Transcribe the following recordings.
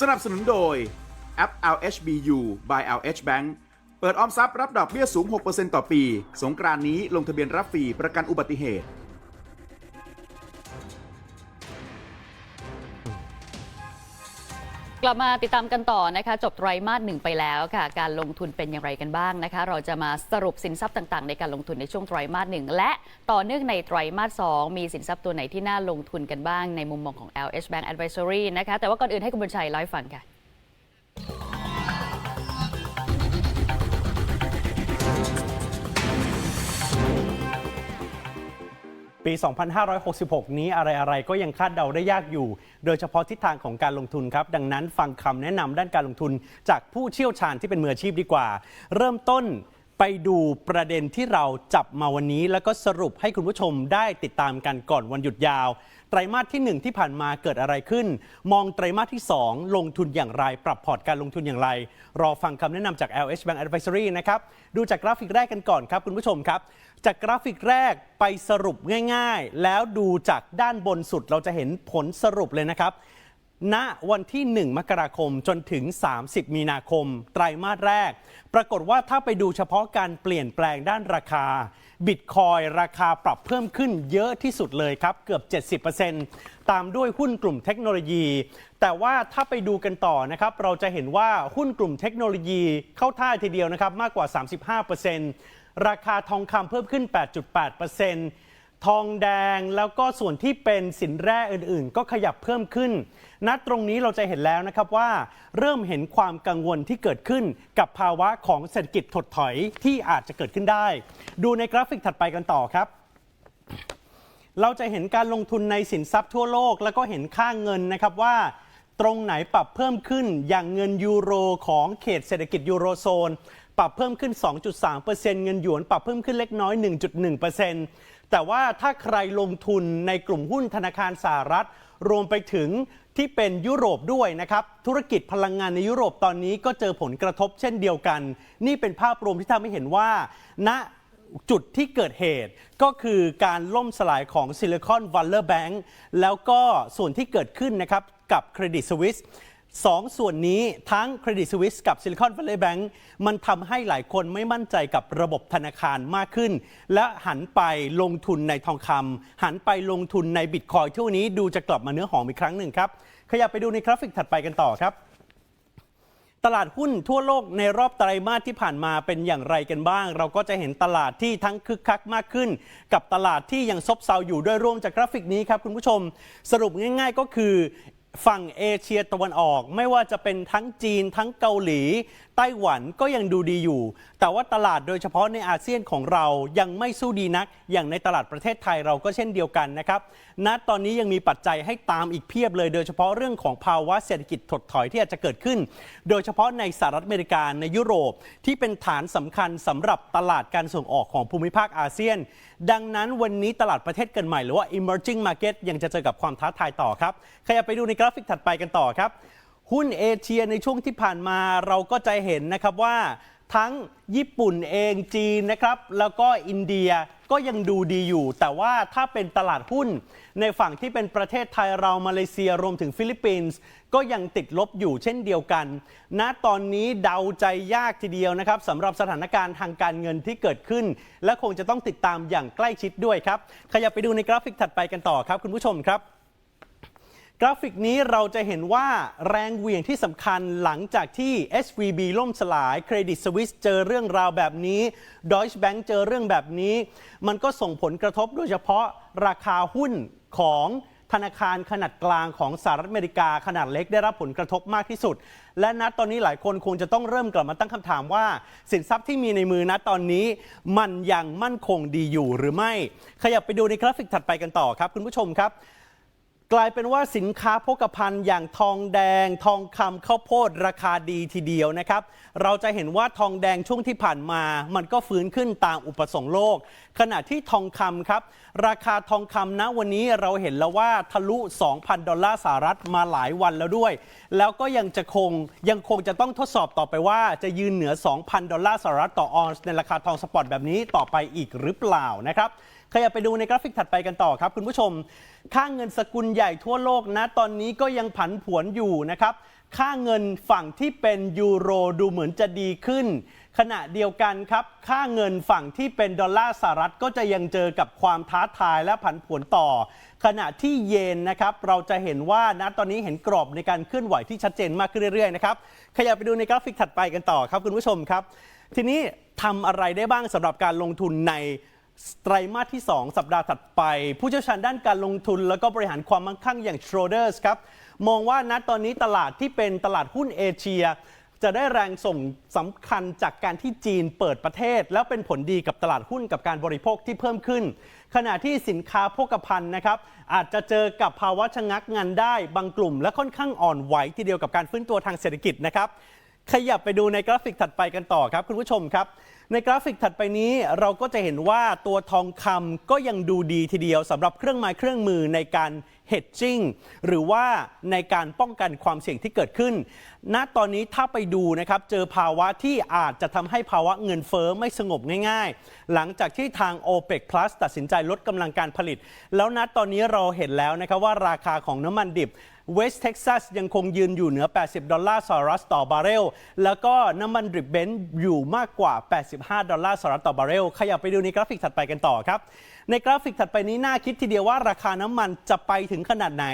สนับสนุนโดยแอป LHBU by LH Bank เปิดออมทรัพย์รับดอกเบี้ยสูง 6%ต่อปี สงกรานต์นี้ลงทะเบียนรับฟรีประกันอุบัติเหตุ กลับมาติดตามกันต่อนะคะจบไตรมาสหนึ่งไปแล้วค่ะการลงทุนเป็นอย่างไรกันบ้างนะคะ เราจะมาสรุปสินทรัพย์ต่างๆ ในการลงทุนในช่วงไตรมาสหนึ่งและต่อเนื่องในไตรมาสสองมีสินทรัพย์ตัวไหนที่น่าลงทุนกันบ้างในมุมมองของ LH Bank Advisory นะคะแต่ว่าก่อนอื่นให้คุณบุญชัยเล่าให้ฟังค่ะ ปี 2566 นี้อะไรๆ ก็ยังคาดเดาได้ยากอยู่ โดยเฉพาะทิศทางของการลงทุนครับ ดังนั้นฟังคำแนะนำด้านการลงทุน จากผู้เชี่ยวชาญที่เป็นมืออาชีพดีกว่า เริ่มต้นไปดูประเด็นที่เราจับมาวันนี้ แล้วก็สรุปให้คุณผู้ชมได้ติดตามกันก่อนวันหยุดยาว ไตรมาสที่ 1 ที่ผ่านมาเกิดอะไรขึ้น มองไตรมาสที่ 2 ลงทุนอย่างไร ปรับพอร์ตการลงทุนอย่างไร รอฟังคำแนะนำจาก LH Bank Advisory นะครับ ดูจากกราฟิกแรกกันก่อนครับคุณผู้ชมครับ จากกราฟิกแรกไปสรุปง่าย ๆ แล้วดูจากด้านบนสุดเราจะเห็นผลสรุปเลยนะครับ ณวันที่ 1 มกราคมจนถึง 30 มีนาคม ไตรมาสแรก ปรากฏว่าถ้าไปดูเฉพาะการเปลี่ยนแปลงด้านราคา บิตคอยราคาปรับเพิ่มขึ้นเยอะที่สุดเลยครับ เกือบ 70%ตามด้วยหุ้นกลุ่มเทคโนโลยี แต่ว่าถ้าไปดูกันต่อนะครับ เราจะเห็นว่าหุ้นกลุ่มเทคโนโลยีเข้าท่าทีเดียวนะครับมากกว่า 35%ราคาทองคำเพิ่มขึ้น 8.8% ทองแดงแล้วก็ส่วนที่เป็นสินแร่อื่นๆ ก็ขยับเพิ่มขึ้น ณตรงนี้เราจะเห็นแล้วนะครับว่า เริ่มเห็นความกังวลที่เกิดขึ้นกับภาวะของเศรษฐกิจถดถอยที่อาจจะเกิดขึ้นได้ ดูในกราฟิกถัดไปกันต่อครับเราจะเห็นการลงทุนในสินทรัพย์ทั่วโลก แล้วก็เห็นค่าเงินนะครับว่า ตรงไหนปรับเพิ่มขึ้นอย่างเงินยูโรของเขตเศรษฐกิจยูโรโซน ปรับเพิ่มขึ้น 2.3%เงินหยวนปรับเพิ่มขึ้นเล็กน้อย 1.1%แต่ว่าถ้าใครลงทุนในกลุ่มหุ้นธนาคารสหรัฐ รวมไปถึงที่เป็นยุโรปด้วยนะครับ ธุรกิจพลังงานในยุโรปตอนนี้ก็เจอผลกระทบเช่นเดียวกัน นี่เป็นภาพรวมที่ทำให้เห็นว่าณจุดที่เกิดเหตุก็คือการล่มสลายของ Silicon Valley Bank แล้วก็ส่วนที่เกิดขึ้นนะครับกับ Credit Suisse ส สองส่วนนี้ทั้ง Credit Suisse กับ Silicon Valley Bank มันทำให้หลายคนไม่มั่นใจกับระบบธนาคารมากขึ้น และหันไปลงทุนในทองคำหันไปลงทุนในบิตคอยที่วันนี้ดูจะกลับมาเนื้อหอมอีกครั้งหนึ่งครับ ขยับไปดูในกราฟิกถัดไปกันต่อครับ ตลาดหุ้นทั่วโลกในรอบไตรมาสที่ผ่านมาเป็นอย่างไรกันบ้าง เราก็จะเห็นตลาดที่ทั้งคึกคักมากขึ้น กับตลาดที่ยังซบเซาอยู่โดยร่วมจากกราฟิกนี้ครับคุณผู้ชม สรุปง่าย ๆ ก็คือ ฝั่งเอเชียตะวันออก ไม่ว่าจะเป็นทั้งจีนทั้งเกาหลีไต้หวันก็ยังดูดีอยู่ แต่ว่าตลาดโดยเฉพาะในอาเซียนของเรายังไม่สู้ดีนัก อย่างในตลาดประเทศไทยเราก็เช่นเดียวกันนะครับณตอนนี้ยังมีปัจจัยให้ตามอีกเพียบเลย โดยเฉพาะเรื่องของภาวะเศรษฐกิจถดถอยที่อาจจะเกิดขึ้น โดยเฉพาะในสหรัฐอเมริกาในยุโรปที่เป็นฐานสำคัญสำหรับตลาดการส่งออกของภูมิภาคอาเซียน ดังนั้นวันนี้ตลาดประเทศเกิดใหม่หรือว่า emerging market ยังจะเจอกับความท้าทายต่อครับขยับไปดูในกราฟิกถัดไปกันต่อครับ หุ้นเอเชียในช่วงที่ผ่านมาเราก็จะเห็นนะครับว่าทั้งญี่ปุ่นเองจีนนะครับ แล้วก็อินเดียก็ยังดูดีอยู่ แต่ว่าถ้าเป็นตลาดหุ้น ในฝั่งที่เป็นประเทศไทยเรามาเลเซียรวมถึงฟิลิปปินส์ก็ยังติดลบอยู่เช่นเดียวกันณตอนนี้เดาใจยากทีเดียวนะครับสำหรับสถานการณ์ทางการเงินที่เกิดขึ้น และคงจะต้องติดตามอย่างใกล้ชิดด้วยครับขยับไปดูในกราฟิกถัดไปกันต่อครับคุณผู้ชมครับ ราฟิกนี้เราจะเห็นว่าแรงเหวี่ยงที่สำคัญหลังจากที่ SVB ล่มสลาย Credit Suisse เจอเรื่องราวแบบนี้ Deutsche Bank เจอเรื่องแบบนี้ มันก็ส่งผลกระทบโดยเฉพาะราคาหุ้นของธนาคารขนาดกลางของสหรัฐอเมริกาขนาดเล็กได้รับผลกระทบมากที่สุด และนัดตอนนี้หลายคนคงจะต้องเริ่มกลับมาตั้งคำถามว่า สินทรัพย์ที่มีในมือนัดตอนนี้มันยังมั่นคงดีอยู่หรือไม่ ขยับไปดูในกราฟิกถัดไปกันต่อครับ คุณผู้ชมครับ กลายเป็นว่าสินค้าโภคภัณฑ์อย่างทองแดง ทองคำข้าวโพดราคาดีทีเดียวนะครับ เราจะเห็นว่าทองแดงช่วงที่ผ่านมา มันก็ฟื้นขึ้นตามอุปสงค์โลก ขณะที่ทองคำครับ ราคาทองคำณวันนี้เราเห็นแล้วว่าทะลุ 2,000 ดอลลาร์สหรัฐมาหลายวันแล้วด้วย แล้วก็ยังจะคงยังคงจะต้องทดสอบต่อไปว่าจะยืนเหนือ 2,000 ดอลลาร์สหรัฐต่อออนซ์ในราคาทองสปอตแบบนี้ต่อไปอีกหรือเปล่านะครับ ขยับไปดูในกราฟิกถัดไปกันต่อครับคุณผู้ชม ค่าเงินสกุลใหญ่ทั่วโลกนะตอนนี้ก็ยังผันผวนอยู่นะครับค่าเงินฝั่งที่เป็นยูโรดูเหมือนจะดีขึ้น ขณะเดียวกันครับ ค่าเงินฝั่งที่เป็นดอลลาร์สหรัฐก็จะยังเจอกับความท้าทายและผันผวนต่อ ขณะที่เยนนะครับ เราจะเห็นว่าณตอนนี้เห็นกรอบในการเคลื่อนไหวที่ชัดเจนมากขึ้นเรื่อยๆนะครับขยับไปดูในกราฟิกถัดไปกันต่อครับคุณผู้ชมครับ ทีนี้ทำอะไรได้บ้างสำหรับการลงทุนใน ไตรมาสที่ 2 สัปดาห์ถัดไป ผู้เชี่ยวชาญด้านการลงทุน แล้วก็บริหารความมั่งคั่งอย่าง Schroders ครับ มองว่าณตอนนี้ตลาดที่เป็นตลาดหุ้นเอเชีย จะได้แรงส่งสำคัญจากการที่จีนเปิดประเทศ แล้วเป็นผลดีกับตลาดหุ้นกับการบริโภคที่เพิ่มขึ้น ขณะที่สินค้าโภคภัณฑ์นะครับ อาจจะเจอกับภาวะชะงักงานได้บางกลุ่ม และค่อนข้างอ่อนไหวทีเดียวกับการฟื้นตัวทางเศรษฐกิจนะครับขยับไปดูในกราฟิกถัดไปกันต่อครับ คุณผู้ชมครับ ในกราฟิกถัดไปนี้เราก็จะเห็นว่าตัวทองคำก็ยังดูดีทีเดียวสำหรับเครื่องไม้เครื่องมือในการ hedging หรือว่าในการป้องกันความเสี่ยงที่เกิดขึ้น ณ ตอนนี้ถ้าไปดูนะครับ เจอภาวะที่อาจจะทำให้ภาวะเงินเฟ้อไม่สงบง่ายๆ หลังจากที่ทาง OPEC Plus ตัดสินใจลดกำลังการผลิต แล้วณตอนนี้เราเห็นแล้วนะครับว่าราคาของน้ำมันดิบ เวสเท็กซัสยังคงยืนอยู่เหนือ 80 ดอลลาร์สหรัฐต่อบาร์เรล แล้วก็น้ำมันดริบเบนซ์อยู่มากกว่า 85 ดอลลาร์สหรัฐต่อบาร์เรล ขยับไปดูในกราฟิกถัดไปกันต่อครับ ในกราฟิกถัดไปนี้น่าคิดทีเดียวว่าราคาน้ำมันจะไปถึงขนาดไหน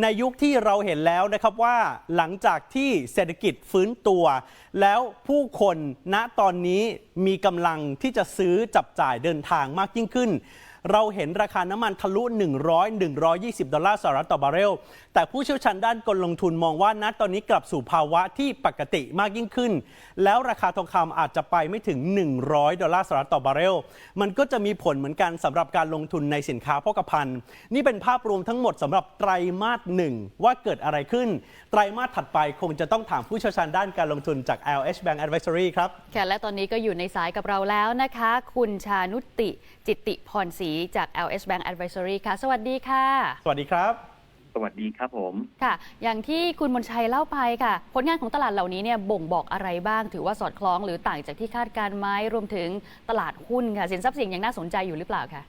ในยุคที่เราเห็นแล้วนะครับว่าหลังจากที่เศรษฐกิจฟื้นตัว แล้วผู้คนณตอนนี้มีกำลังที่จะซื้อจับจ่ายเดินทางมากยิ่งขึ้น เราเห็นราคาน้ำมันทะลุ 100 120 ดอลลาร์สหรัฐต่อบาร์เรล แต่ผู้เชี่ยวชาญด้านกลลงทุนมองว่าณตอนนี้กลับสู่ภาวะที่ปกติมากยิ่งขึ้น แล้วราคาทองคำอาจจะไปไม่ถึง 100 ดอลลาร์สหรัฐต่อบาร์เรล มันก็จะมีผลเหมือนกันสำหรับการลงทุนในสินค้าโภคภัณฑ์นี่เป็นภาพรวมทั้งหมดสำหรับไตรมาสหนึ่งว่าเกิดอะไรขึ้น ไตรมาสถัดไปคงจะต้องถามผู้เชี่ยวชาญด้านการลงทุนจาก LH Bank Advisory ครับค่ะและตอนนี้ก็อยู่ในสายกับเราแล้วนะคะ คุณชานุติจิตติพรศรีจาก LH Bank Advisory ค่ะ สวัสดีค่ะ สวัสดีครับ สวัสดีครับผมค่ะ อย่างที่คุณมนชัยเล่าไปค่ะ ผลงานของตลาดเหล่านี้เนี่ยบ่งบอกอะไรบ้าง ถือว่าสอดคล้องหรือต่างจากที่คาดการณ์ไหมรวมถึงตลาดหุ้นค่ะสินทรัพย์เสี่ยงยังน่าสนใจอยู่หรือเปล่าคะ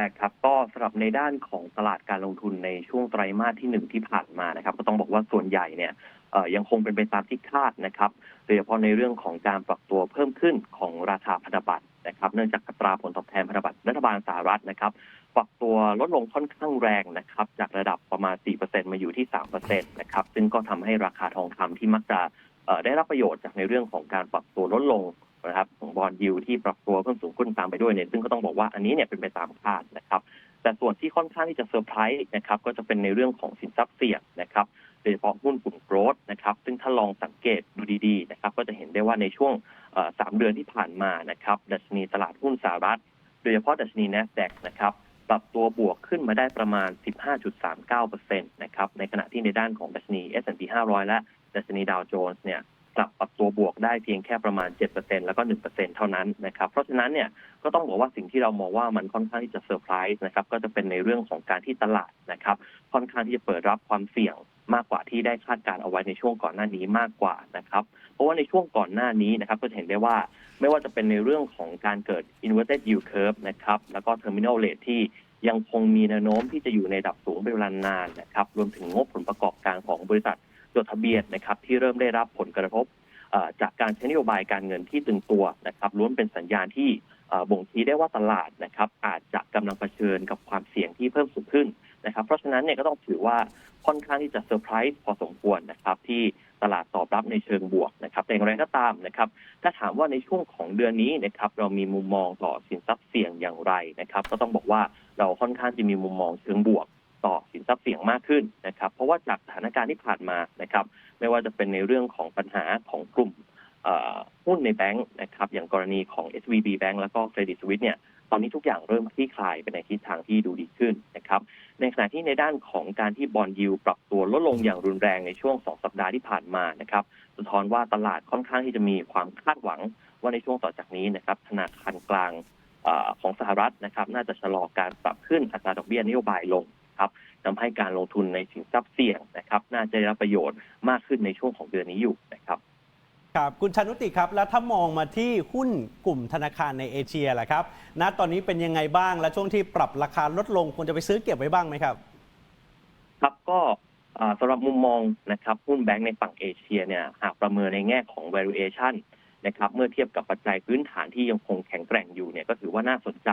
นะครับก็สำหรับในด้านของตลาดการลงทุนในช่วงไตรมาสที่หนึ่งที่ผ่านมานะครับ ก็ต้องบอกว่าส่วนใหญ่เนี่ยเอ่อ ยังคงเป็นไปตามที่คาดนะครับ โดยเฉพาะในเรื่องของการปรับตัวเพิ่มขึ้นของราคาพันธบัตรนะครับ เนื่องจากอัตราผลตอบแทนพันธบัตรรัฐบาลสหรัฐนะครับปรับตัวลดลงค่อนข้างแรงนะครับ จากระดับประมาณ 4%มาอยู่ที่ 3%นะครับ ซึ่งก็ทำให้ราคาทองคำที่มักจะได้รับประโยชน์จากในเรื่องของการปรับตัวลดลงนะครับของบอลยูที่ปรับตัวเพิ่มสูงขึ้นตามไปด้วยเนี่ยซึ่งก็ต้องบอกว่าอันนี้เนี่ยเป็นไปตามคาดนะครับ แต่ส่วนที่ค่อนข้างที่จะเซอร์ไพรส์นะครับ ก็จะเป็นในเรื่องของสินทรัพย์เสี่ยงนะครับ โดยเฉพาะหุ้นกลุ่มโกรดนะครับ ซึ่งถ้าลองสังเกตดูดีๆนะครับ ก็จะเห็นได้ว่าในช่วงสามเดือนที่ผ่านมานะครับดัชนีตลาดหุ้นสหรัฐ โดยเฉพาะดัชนี NASDAQ นะครับปรับตัวบวกขึ้นมาได้ประมาณ 15.39%นะครับ ในขณะที่ในด้านของดัชนี S&P 500 และดัชนีดาวโจนส์เนี่ย กลับปรับตัวบวกได้เพียงแค่ประมาณ 7%แล้วก็ 1%เท่านั้นนะครับ เพราะฉะนั้นเนี่ยก็ต้องบอกว่าสิ่งที่เรามองว่ามันค่อนข้างที่จะเซอร์ไพรส์นะครับก็จะเป็นในเรื่องของการที่ตลาดนะครับ ค่อนข้างที่จะเปิดรับความเสี่ยงมากกว่าที่ได้คาดการเอาไว้ในช่วงก่อนหน้านี้มากกว่านะครับ เพราะว่าในช่วงก่อนหน้านี้นะครับก็เห็นได้ว่าไม่ว่าจะเป็นในเรื่องของการเกิด inverted yield curve นะครับแล้วก็ terminal rate ที่ยังคงมีแนวโน้มที่จะอยู่ในดับสูงเป็นเวลานานนะครับรวมถึงงบผลประกอบการของบริษัท จดทะเบียนนะครับที่เริ่มได้รับผลกระทบจากการใช้นโยบายการเงินที่ตึงตัวนะครับล้วนเป็นสัญญาณที่บ่งชี้ได้ว่าตลาดนะครับอาจจะกำลังเผชิญกับความเสี่ยงที่เพิ่มสูงขึ้นนะครับเพราะฉะนั้นเนี่ยก็ต้องถือว่าค่อนข้างที่จะเซอร์ไพรส์พอสมควรนะครับที่ตลาดตอบรับในเชิงบวกนะครับแต่อย่างไรก็ตามนะครับถ้าถามว่าในช่วงของเดือนนี้นะครับเรามีมุมมองต่อสินทรัพย์เสี่ยงอย่างไรนะครับ ก็ต้องบอกว่าเราค่อนข้างจะมีมุมมองเชิงบวก ต่อสินทรัพย์เสี่ยงมากขึ้นนะครับ เพราะว่าจากสถานการณ์ที่ผ่านมานะครับ ไม่ว่าจะเป็นในเรื่องของปัญหาของกลุ่มหุ้นในแบงค์นะครับ อย่างกรณีของ SVB Bank แล้วก็ Credit Suisse เนี่ยตอนนี้ทุกอย่างเริ่มคลี่คลายไปในทิศทางที่ดูดีขึ้นนะครับ ในขณะที่ในด้านของการที่บอลยิวปรับตัวลดลงอย่างรุนแรงในช่วง 2 สัปดาห์ที่ผ่านมานะครับสะท้อนว่าตลาดค่อนข้างที่จะมีความคาดหวังว่าในช่วงต่อจากนี้นะครับธนาคารกลางอของสหรัฐนะครับ น่าจะชะลอการปรับขึ้นอัตราดอกเบี้ยนโยบายลง ครับทำให้การลงทุนในสินทรัพย์เสี่ยงนะครับ น่าจะได้รับประโยชน์มากขึ้นในช่วงของเดือนนี้อยู่นะครับครับคุณชานุติครับ แล้วถ้ามองมาที่หุ้นกลุ่มธนาคารในเอเชียล่ะครับณตอนนี้เป็นยังไงบ้าง และช่วงที่ปรับราคาลดลงควรจะไปซื้อเก็บไว้บ้างไหมครับ ครับก็อ่าสำหรับมุมมองนะครับหุ้นแบงก์ในฝั่งเอเชียเนี่ยหากประเมินในแง่ของ valuation นะครับเมื่อเทียบกับปัจจัยพื้นฐานที่ยังคงแข็งแกร่งอยู่เนี่ยก็ถือว่าน่าสนใจ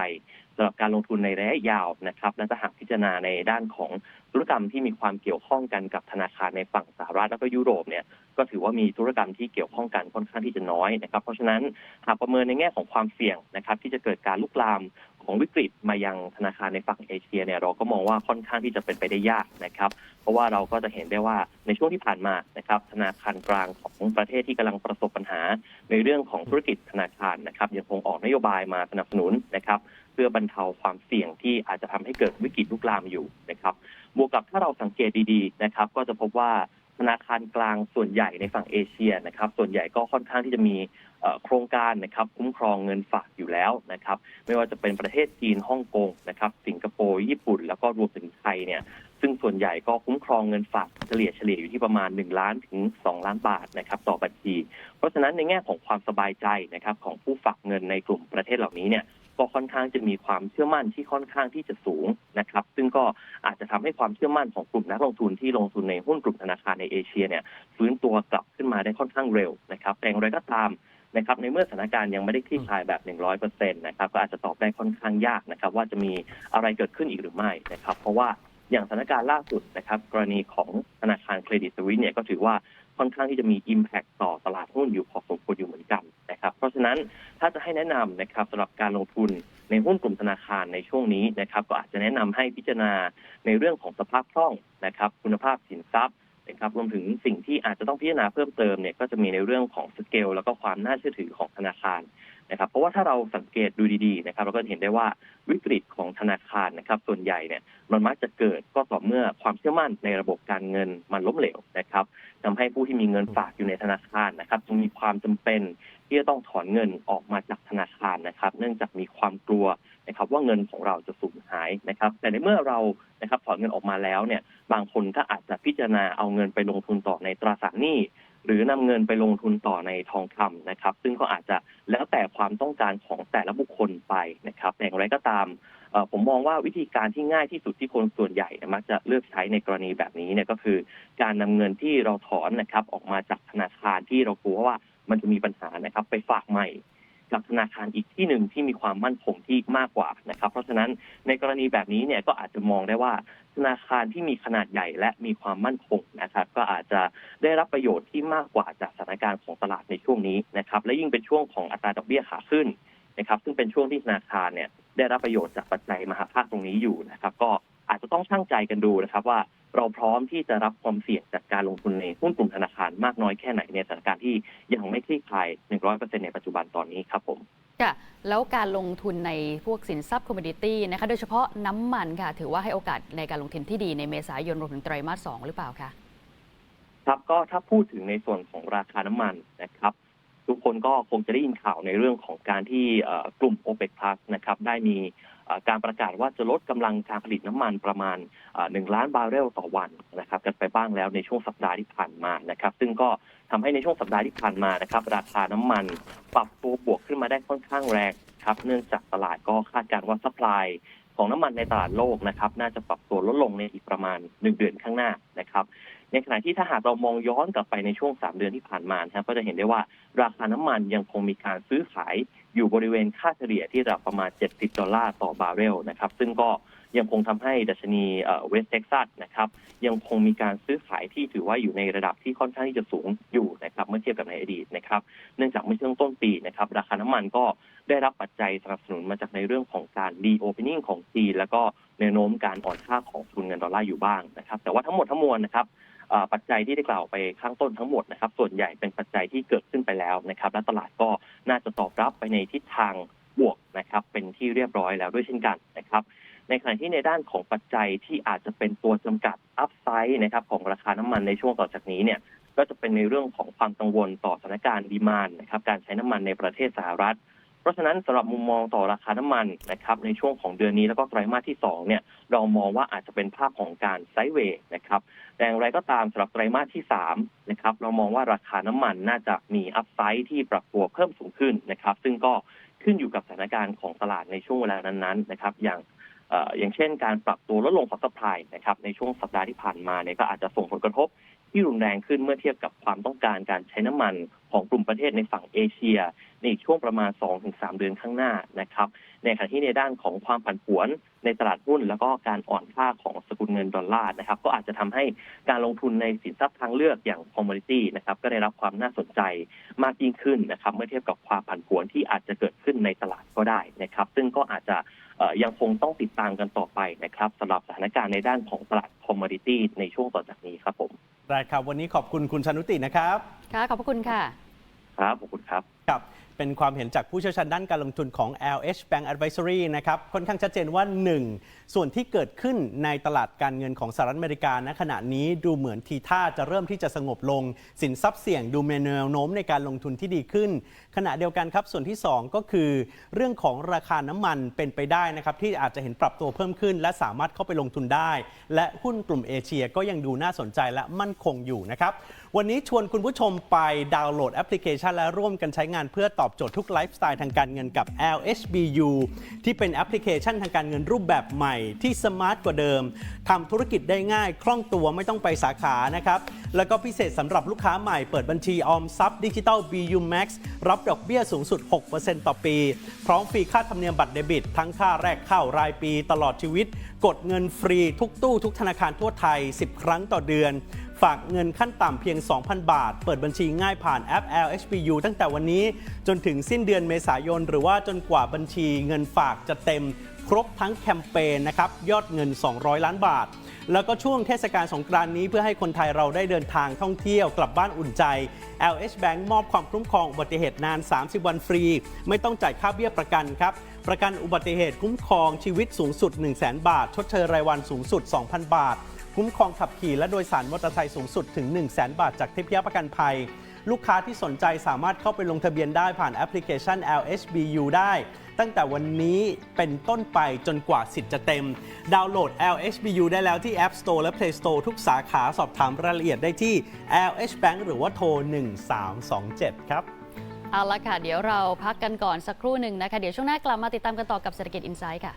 สำหรับการลงทุนในระยะยาวนะครับและถ้าหากพิจารณาในด้านของธุรกรรมที่มีความเกี่ยวข้องกันกับธนาคารในฝั่งสหรัฐแล้วก็ยุโรปเนี่ยก็ถือว่ามีธุรกรรมที่เกี่ยวข้องกันค่อนข้างที่จะน้อยนะครับ เพราะฉะนั้นหากประเมินในแง่ของความเสี่ยงนะครับ ที่จะเกิดการลุกลามของวิกฤตมายังธนาคารในฝั่งเอเชียเนี่ยเราก็มองว่าค่อนข้างที่จะเป็นไปได้ยากนะครับ เพราะว่าเราก็จะเห็นได้ว่าในช่วงที่ผ่านมานะครับธนาคารกลางของประเทศที่กำลังประสบปัญหา ในเรื่องของธุรกิจธนาคารนะครับยังคงออกนโยบายมาสนับสนุนนะครับ เพื่อบรรเทาความเสี่ยงที่อาจจะทำให้เกิดวิกฤตลุกลามอยู่นะครับ บวกกับถ้าเราสังเกตดีๆนะครับ ก็จะพบว่าธนาคารกลางส่วนใหญ่ในฝั่งเอเชียนะครับ ส่วนใหญ่ก็ค่อนข้างที่จะมีโครงการนะครับคุ้มครองเงินฝากอยู่แล้วนะครับ ไม่ว่าจะเป็นประเทศจีนฮ่องกงนะครับ สิงคโปร์ญี่ปุ่น แล้วก็รวมถึงไทยเนี่ยซึ่งส่วนใหญ่ก็คุ้มครองเงินฝากเฉลี่ยเฉลี่ยอยู่ที่ประมาณ 1 ล้านถึง 2 ล้านบาทนะครับต่อบัญชี เพราะฉะนั้นในแง่ของความสบายใจนะครับของผู้ฝากเงินในกลุ่มประเทศเหล่านี้เนี่ย ก็ค่อนข้างจะมีความเชื่อมั่นที่ค่อนข้างที่จะสูงนะครับ ซึ่งก็อาจจะทำให้ความเชื่อมั่นของกลุ่มนักลงทุนที่ลงทุนในหุ้นกลุ่มธนาคารในเอเชียเนี่ยฟื้นตัวกลับขึ้นมาได้ค่อนข้างเร็วนะครับแต่อย่างไรก็ตามนะครับในเมื่อสถานการณ์ยังไม่ได้คลี่คลายแบบ 100%นะครับก็อาจจะตอบได้ค่อนข้างยากนะครับว่าจะมีอะไรเกิดขึ้นอีกหรือไม่นะครับ เพราะว่าอย่างสถานการณ์ล่าสุดนะครับ กรณีของธนาคารเครดิตสวิสเนี่ยก็ถือว่า ค่อนข้างที่จะมี Impact ต่อตลาดหุ้นอยู่พอสมควรอยู่เหมือนกันนะครับ เพราะฉะนั้นถ้าจะให้แนะนำนะครับสำหรับการลงทุนในหุ้นกลุ่มธนาคารในช่วงนี้นะครับ ก็อาจจะแนะนำให้พิจารณาในเรื่องของสภาพคล่องนะครับ คุณภาพสินทรัพย์ นะครับรวมถึงสิ่งที่อาจจะต้องพิจารณาเพิ่มเติมเนี่ยก็จะมีในเรื่องของสเกลแล้วก็ความน่าเชื่อถือของธนาคารนะครับเพราะว่าถ้าเราสังเกตดูดีๆนะครับเราก็จะเห็นได้ว่าวิกฤตของธนาคารนะครับ ส่วนใหญ่เนี่ยมันมักจะเกิดก็ต่อเมื่อความเชื่อมั่นในระบบการเงินมันล้มเหลวนะครับทำให้ผู้ที่มีเงินฝากอยู่ในธนาคารนะครับจึงมีความจำเป็นที่จะต้องถอนเงินออกมาจากธนาคารนะครับ เนื่องจากมีความกลัว นะครับว่าเงินของเราจะสูญหายนะครับ แต่ในเมื่อเรานะครับถอนเงินออกมาแล้วเนี่ยบางคนก็อาจจะพิจารณาเอาเงินไปลงทุนต่อในตราสารหนี้หรือนำเงินไปลงทุนต่อในทองคำนะครับ ซึ่งก็อาจจะแล้วแต่ความต้องการของแต่ละบุคคลไปนะครับแต่อย่างไรก็ตามผมมองว่าวิธีการที่ง่ายที่สุดที่คนส่วนใหญ่มักจะเลือกใช้ในกรณีแบบนี้เนี่ยก็คือ การนำเงินที่เราถอนนะครับออกมาจากธนาคารที่เรากลัวว่ามันจะมีปัญหานะครับ ไปฝากใหม่ กับธนาคารอีกที่หนึ่งที่มีความมั่นคงที่มากกว่านะครับ เพราะฉะนั้นในกรณีแบบนี้เนี่ยก็อาจจะมองได้ว่าธนาคารที่มีขนาดใหญ่และมีความมั่นคงนะครับ ก็อาจจะได้รับประโยชน์ที่มากกว่าจากสถานการณ์ของตลาดในช่วงนี้นะครับ และยิ่งเป็นช่วงของอัตราดอกเบี้ยขาขึ้นนะครับซึ่งเป็นช่วงที่ธนาคารเนี่ยได้รับประโยชน์จากปัจจัยมหาภาคตรงนี้อยู่นะครับ ก็อาจจะต้องชั่งใจกันดูนะครับว่า เราพร้อมที่จะรับความเสี่ยงจากการลงทุนในหุ้นกลุ่มธนาคารมากน้อยแค่ไหนในสถานการณ์ที่ยังไม่คลี่คลาย 100%ในปัจจุบันตอนนี้ครับผมค่ะแล้วการลงทุนในพวกสินทรัพย์คอมม o ดิตี้นะคะโดยเฉพาะน้ำมันค่ะ ถือว่าให้โอกาสในการลงทุนที่ดีในเมษายนรวมถึงไตรมาสสองหรือเปล่าคะครับก็ถ้าพูดถึงในส่วนของราคาน้ำมันนะครับ ทุกคนก็คงจะได้ยินข่าวในเรื่องของการที่กลุ่ม o p e c Plus นะครับได้มีการประกาศว่าจะลดกำลังการผลิตน้ำมันประมาณหนึ่งล้านบาร์เรลต่อวันนะครับกันไปบ้างแล้วในช่วงสัปดาห์ที่ผ่านมานะครับ ซึ่งก็ทำให้ในช่วงสัปดาห์ที่ผ่านมานะครับ ราคาน้ำมันปรับตัวบวกขึ้นมาได้ค่อนข้างแรงครับ เนื่องจากตลาดก็คาดการณ์ว่าสป라이ของน้ำมันในตลาดโลกนะครับ น่าจะปรับตัวลดลงในอีกประมาณหนึ่งเดือนข้างหน้านะครับ ในขณะที่ถ้าหากเรามองย้อนกลับไปในช่วง 3 เดือนที่ผ่านมานะครับก็จะเห็นได้ว่าราคาน้ำมันยังคงมีการซื้อขายอยู่บริเวณค่าเฉลี่ยที่ระดับประมาณ 70 ดอลลาร์ต่อบาร์เรลนะครับซึ่งก็ยังคงทำให้ดัชนีเวสเท็กซัสนะครับยังคงมีการซื้อขายที่ถือว่าอยู่ในระดับที่ค่อนข้างที่จะสูงอยู่นะครับเมื่อเทียบกับในอดีตนะครับเนื่องจากเมื่อช่วงต้นปีนะครับราคาน้ำมันก็ได้รับปัจจัยสนับสนุนมาจากในเรื่องของการรีโอเพนนิ่งของจีนแล้วก็แนวโน้มการอ่อนค่าของทุนเงินดอลลาร์อยู่บ้างนะครับแต่ว่าทั้งหมดทั้งมวลนะครับ ปัจจัยที่ได้กล่าวไปข้างต้นทั้งหมดนะครับส่วนใหญ่เป็นปัจจัยที่เกิดขึ้นไปแล้วนะครับและตลาดก็น่าจะตอบรับไปในทิศทางบวกนะครับเป็นที่เรียบร้อยแล้วด้วยเช่นกันนะครับในขณะที่ในด้านของปัจจัยที่อาจจะเป็นตัวจำกัดอัพไซด์นะครับของราคาน้ำมันในช่วงต่อจากนี้เนี่ยก็จะเป็นในเรื่องของความกังวลต่อสถานการณ์ดีมานนะครับการใช้น้ำมันในประเทศสหรัฐ เพราะฉะนั้นสำหรับมุมมองต่อราคาน้ำมันนะครับในช่วงของเดือนนี้แล้วก็ไตรมาสที่สองเนี่ยเรามองว่าอาจจะเป็นภาพของการไซด์เวย์นะครับ แต่อย่างไรก็ตามสำหรับไตรมาสที่สามนะครับเรามองว่าราคาน้ำมันน่าจะมีอัพไซด์ที่ปรับตัวเพิ่มสูงขึ้นนะครับ ซึ่งก็ขึ้นอยู่กับสถานการณ์ของตลาดในช่วงเวลานั้นๆนะครับ อย่างเอ่ออย่างเช่นการปรับตัวลดลงของสปายนะครับในช่วงสัปดาห์ที่ผ่านมาเนี่ยก็อาจจะส่งผลกระทบ ที่รุนแรงขึ้นเมื่อเทียบกับความต้องการการใช้น้ำมันของกลุ่มประเทศในฝั่งเอเชีย ในช่วงประมาณ 2-3 เดือนข้างหน้านะครับ ในขณะที่ในด้านของความผันผวนในตลาดหุ้น แล้วก็การอ่อนค่าของสกุลเงินดอลลาร์นะครับ ก็อาจจะทำให้การลงทุนในสินทรัพย์ทางเลือกอย่างคอมม o ดิตี้นะครับก็ได้รับความน่าสนใจมากยิ่งขึ้นนะครับ เมื่อเทียบกับความผันผวนที่อาจจะเกิดขึ้นในตลาดก็ได้นะครับ ซึ่งก็อาจจะ ยังคงต้องติดตามกันต่อไปนะครับสำหรับสถานการณ์ในด้านของตลาดคอมม o ดิตี้ในช่วงต่อจากนี้ครับผม ได้ครับ วันนี้ขอบคุณคุณชนุตินะครับ ค่ะ ขอบพระคุณค่ะ ครับ ขอบคุณครับ ครับเป็นความเห็นจากผู้เชี่ยวชาญด้านการลงทุนของ LH Bank Advisory นะครับค่อนข้างชัดเจนว่า 1. ส่วนที่เกิดขึ้นในตลาดการเงินของสหรัฐอเมริกาณขณะนี้ดูเหมือนทีท่าจะเริ่มที่จะสงบลง สินทรัพย์เสี่ยงดูมีแนวโน้มในการลงทุนที่ดีขึ้น ขณะเดียวกันครับส่วนที่ 2 ก็คือ เรื่องของราคาน้ำมันเป็นไปได้นะครับที่อาจจะเห็นปรับตัวเพิ่มขึ้น และสามารถเข้าไปลงทุนได้ และหุ้นกลุ่มเอเชียก็ยังดูน่าสนใจและมั่นคงอยู่นะครับวันนี้ชวนคุณผู้ชมไปดาวน์โหลดแอปพลิเคชันและร่วมกันใช้งานเพื่อตอบโจทย์ทุกไลฟ์สไตล์ทางการเงินกับ LHBU ที่เป็นแอปพลิเคชันทางการเงินรูปแบบใหม่ที่สมาร์ทกว่าเดิมทำธุรกิจได้ง่ายคล่องตัวไม่ต้องไปสาขานะครับแล้วก็พิเศษสำหรับลูกค้าใหม่เปิดบัญชีออมทรัพย์ดิจิตอล BU Max รับดอกเบี้ยสูงสุด 6%ต่อปี พร้อมฟรีค่าธรรมเนียมบัตรเดบิต ทั้งค่าแรกเข้ารายปีตลอดชีวิต กดเงินฟรีทุกตู้ทุกธนาคารทั่วไทย 10 ครั้งต่อเดือน ฝากเงินขั้นต่ำเพียง 2,000 บาท เปิดบัญชีง่ายผ่านแอป LHBU ตั้งแต่วันนี้จนถึงสิ้นเดือนเมษายน หรือว่าจนกว่าบัญชีเงินฝากจะเต็มครบทั้งแคมเปญนะครับยอดเงิน 200 ล้านบาท แล้วก็ช่วงเทศกาลสงกรานต์นี้เพื่อให้คนไทยเราได้เดินทางท่องเที่ยวกลับบ้านอุ่นใจ LH Bank มอบความคุ้มครองอุบัติเหตุนาน 30 วันฟรี ไม่ต้องจ่ายค่าเบี้ยประกันครับ ประกันอุบัติเหตุคุ้มครองชีวิตสูงสุด 1 0 0 0 0 0 บาท ชดเชยรายวันสูงสุด 2,000 บาท คุ้มครองขับขี่และโดยสารมอเตอร์ไซค์สูงสุดถึง 1 0 0 0 0 0บาทจากทิพยประกันภัย ลูกค้าที่สนใจสามารถเข้าไปลงทะเบียนได้ผ่านแอปพลิเคชัน LHBU ได้ ตั้งแต่วันนี้เป็นต้นไปจนกว่าสิทธิ์จะเต็ม ดาวน์โหลด LHBU ได้แล้วที่ App Store และ Play Store ทุกสาขาสอบถามรายละเอียดได้ที่ LH Bank หรือว่าโทร 1327 ครับเอาละค่ะ เดี๋ยวเราพักกันก่อนสักครู่หนึ่งนะคะ เดี๋ยวช่วงหน้ากลับมาติดตามกันต่อกับเศรษฐกิจอินไซด์ค่ะ